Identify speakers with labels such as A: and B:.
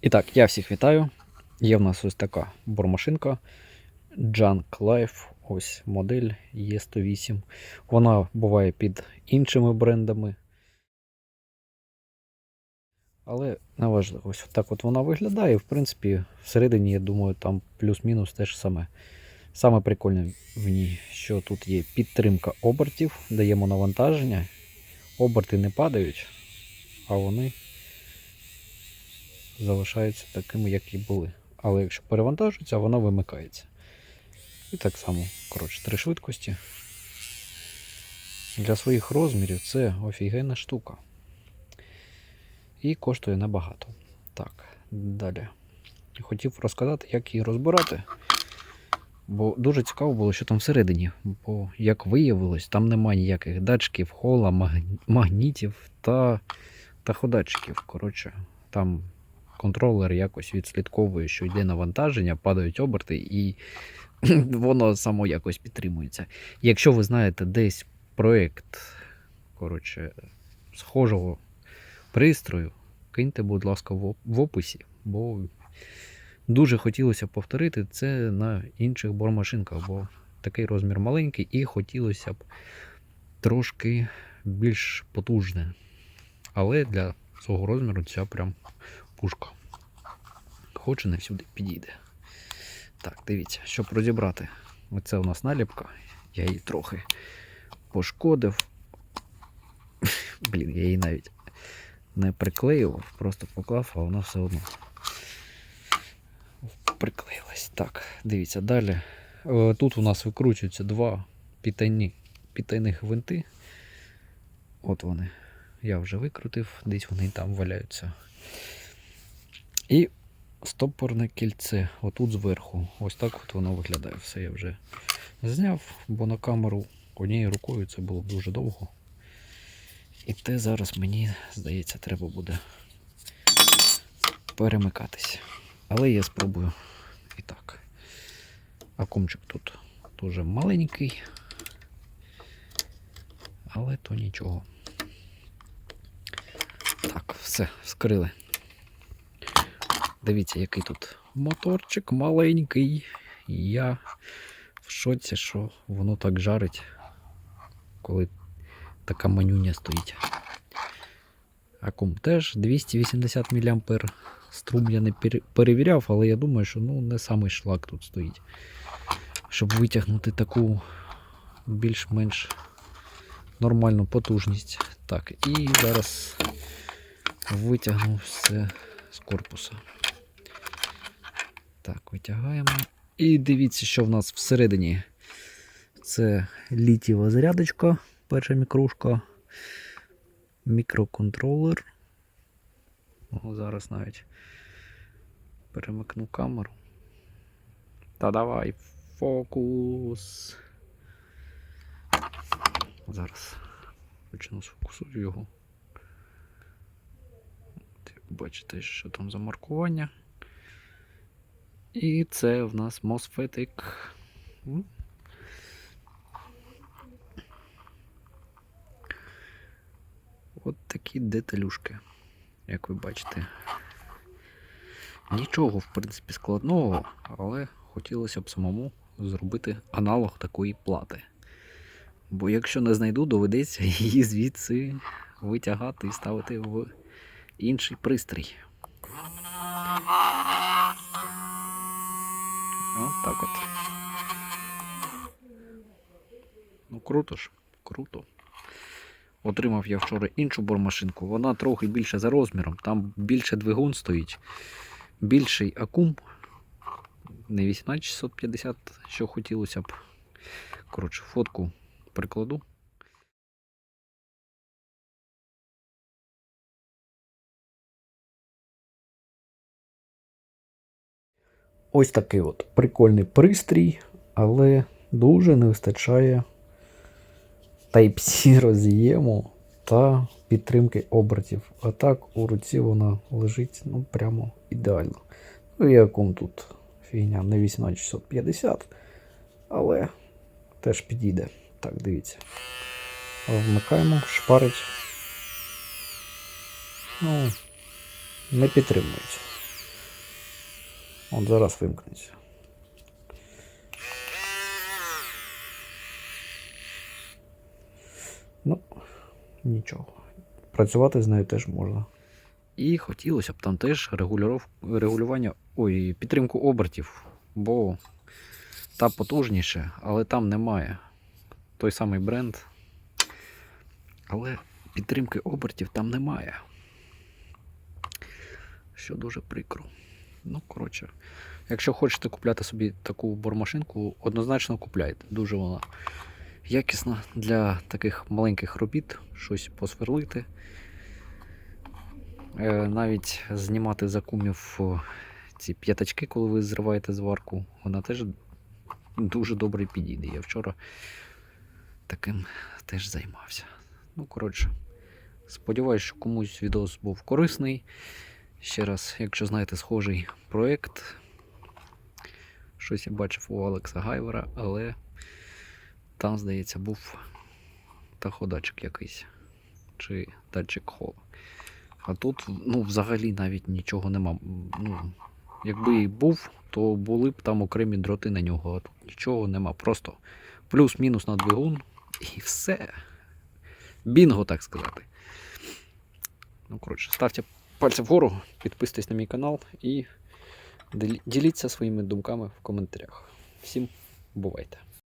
A: І так, я всіх вітаю. Є в нас ось така бормашинка Junk Life. Ось модель Е108. Вона буває під іншими брендами. Але неважливо, ось так от вона виглядає. В принципі, всередині, я думаю, там плюс-мінус те ж саме. Саме прикольне в ній, що тут є підтримка обертів, даємо навантаження. Оберти не падають, а вони залишаються такими, як і були. Але якщо перевантажується, вона вимикається. І так само, коротше, три швидкості. Для своїх розмірів це офігенна штука. І коштує небагато. Так, далі. Хотів розказати, як її розбирати. Бо дуже цікаво було, що там всередині. Бо, як виявилось, там немає ніяких датчиків, хола, магнітів та таходатчиків. Коротше, там контролер якось відслідковує, що йде навантаження, падають оберти, і воно само якось підтримується. Якщо ви знаєте десь проєкт схожого пристрою, киньте, будь ласка, в описі, бо дуже хотілося повторити це на інших бормашинках, бо такий розмір маленький, і хотілося б трошки більш потужне. Але для свого розміру ця прям пушка. Хоче не всюди підійде. Так, дивіться, щоб розібрати. Оце у нас наліпка. Я її трохи пошкодив. Блін, я її навіть не приклеював, просто поклав, а вона все одно приклеїлась. Так, дивіться, далі. Е, Тут у нас викручуються два підтайні, підтайних гвинти. От вони. Я вже викрутив, десь вони там валяються. І стопорне кільце отут зверху. Ось так от воно виглядає. Все я вже зняв, бо на камеру однією рукою це було б дуже довго. І те зараз мені, здається, треба буде перемикатись. Але я спробую і так. Акумчик тут дуже маленький. Але то нічого. Так, все, вскрили. Дивіться, який тут моторчик маленький. Я в шоці, що воно так жарить, коли така манюня стоїть. Акум теж 280 мА. Струм я не перевіряв, але я думаю, що ну, не самий шлак тут стоїть. Щоб витягнути таку більш-менш нормальну потужність. Так, і зараз витягну все з корпуса. Так, витягаємо. І дивіться, що в нас всередині. Це літієва зарядочка, перша мікрушка, мікроконтролер. О, зараз навіть перемикну камеру. Та давай, фокус. Зараз почну сфокусую його. Бачите, що там за маркування. І це в нас мосфетик. От такі деталюшки, як ви бачите. Нічого, в принципі, складного, але хотілося б самому зробити аналог такої плати. Бо якщо не знайду, доведеться її звідси витягати і ставити в інший пристрій. От так от. Ну круто ж, круто. Отримав я вчора іншу бормашинку. Вона трохи більше за розміром. Там більше двигун стоїть. Більший акум. Не 18650, що хотілося б. Коротше, фотку прикладу. Ось такий от прикольний пристрій, але дуже не вистачає Type-C роз'єму та підтримки обертів. А так у руці вона лежить ну, прямо ідеально. Ну і акум тут фігня не 18650, але теж підійде. Так, дивіться. Вмикаємо, шпарить. Ну, не підтримується. От зараз вимкнеться. Ну, нічого. Працювати з нею теж можна. І хотілося б там теж регулювання, ой, підтримку обертів, бо та потужніше, але там немає. Той самий бренд. Але підтримки обертів там немає. Що дуже прикро. Ну, коротше, якщо хочете купляти собі таку бормашинку, однозначно купляйте. Дуже вона якісна для таких маленьких робіт, щось посверлити. Е, Навіть знімати за кумів ці п'ятачки, коли ви зриваєте зварку, вона теж дуже добре підійде. Я вчора таким теж займався. Ну, коротше, сподіваюся, що комусь відос був корисний. Ще раз, якщо знаєте схожий проєкт, щось я бачив у Алекса Гайвера, але там, здається, був таходатчик якийсь чи датчик хола. А тут ну, взагалі навіть нічого нема. Ну, якби і був, то були б там окремі дроти на нього, а тут нічого нема. Просто плюс-мінус на двигун і все. Бінго, так сказати. Ну, коротше, ставте пальці вгору, підписуйтесь на мій канал і діліться своїми думками в коментарях. Всім бувайте!